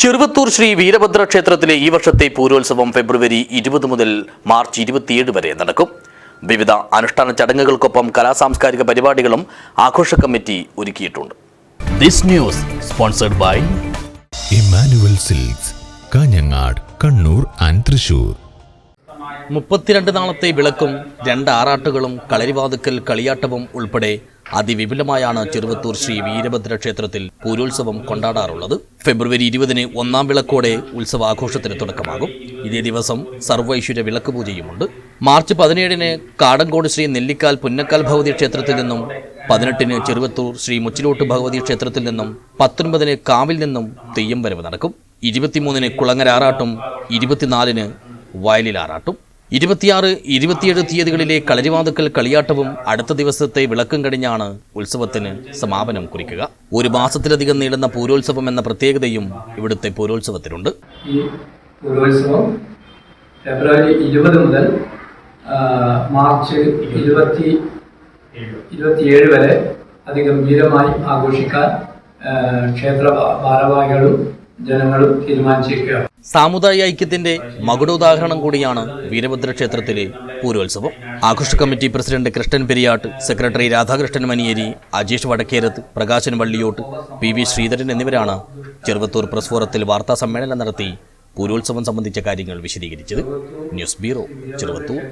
ചെറുവത്തൂർ ശ്രീ വീരഭദ്ര ക്ഷേത്രത്തിലെ ഈ വർഷത്തെ പൂരോത്സവം ഫെബ്രുവരി ഇരുപത് മുതൽ മാർച്ച് ഇരുപത്തിയേഴ് വരെ നടക്കും. വിവിധ അനുഷ്ഠാന ചടങ്ങുകൾക്കൊപ്പം കലാസാംസ്കാരിക പരിപാടികളും ആഘോഷ കമ്മിറ്റി ഒരുക്കിയിട്ടുണ്ട്. This news sponsored by Emmanuel silks Kanhangad Kannur and Thrissur. മുപ്പത്തിരണ്ട് നാളത്തെ വിളക്കും രണ്ട് ആറാട്ടുകളും കളരിവാതുക്കൽ കളിയാട്ടവും ഉൾപ്പെടെ അതിവിപുലമായാണ് ചെറുവത്തൂർ ശ്രീ വീരഭദ്ര ക്ഷേത്രത്തിൽ പൂരോത്സവം കൊണ്ടാടാറുള്ളത്. ഫെബ്രുവരി ഇരുപതിന് ഒന്നാം വിളക്കോടെ ഉത്സവാഘോഷത്തിന് തുടക്കമാകും. ഇതേ ദിവസം സർവൈശ്വര്യ വിളക്ക് പൂജയുമുണ്ട്. മാർച്ച് പതിനേഴിന് കാടങ്കോട് ശ്രീ നെല്ലിക്കാൽ പുന്നക്കാൽ ഭഗവതി ക്ഷേത്രത്തിൽ നിന്നും പതിനെട്ടിന് ചെറുവത്തൂർ ശ്രീ മുച്ചിലോട്ട് ഭഗവതി ക്ഷേത്രത്തിൽ നിന്നും പത്തൊൻപതിന് കാവിൽ നിന്നും തെയ്യം വരവ് നടക്കും. ഇരുപത്തിമൂന്നിന് കുളങ്ങരാറാട്ടും ഇരുപത്തിനാലിന് വയലിൽ ആറാട്ടും. ഇരുപത്തിയാറ് ഇരുപത്തിയേഴ് തീയതികളിലെ കളരിവാതുക്കൽ കളിയാട്ടവും അടുത്ത ദിവസത്തെ വിളക്കും കഴിഞ്ഞാണ് ഉത്സവത്തിന് സമാപനം കുറിക്കുക. ഒരു മാസത്തിലധികം നീളുന്ന പൂരോത്സവം എന്ന പ്രത്യേകതയും ഇവിടുത്തെ പൂരോത്സവത്തിനുണ്ട്. ഫെബ്രുവരി ഇരുപത് മുതൽ മാർച്ച് ഇരുപത്തി ഇരുപത്തിയേഴ് വരെ അതിഗംഭീരമായി ആഘോഷിക്കാൻ ക്ഷേത്ര ഭാരവാഹികളും ജനങ്ങളും തീരുമാനിച്ചേക്കുക സാമുദായിക ഐക്യത്തിന്റെ മകുടോദാഹരണം കൂടിയാണ് വീരഭദ്ര ക്ഷേത്രത്തിലെ പൂരോത്സവം. ആഘോഷ committee president Krishnan Periyatt secretary Radhakrishnan Maniyeri Ajeesh Vadakkerath Prakashan Valliyott P V Sreedharan എന്നിവരാണ് ചെറുവത്തൂർ പ്രസ് ഫോറത്തിൽ വാർത്താ സമ്മേളനം നടത്തി പൂരോത്സവം സംബന്ധിച്ച കാര്യങ്ങൾ വിശദീകരിച്ചത്. News bureau Cheruvathur.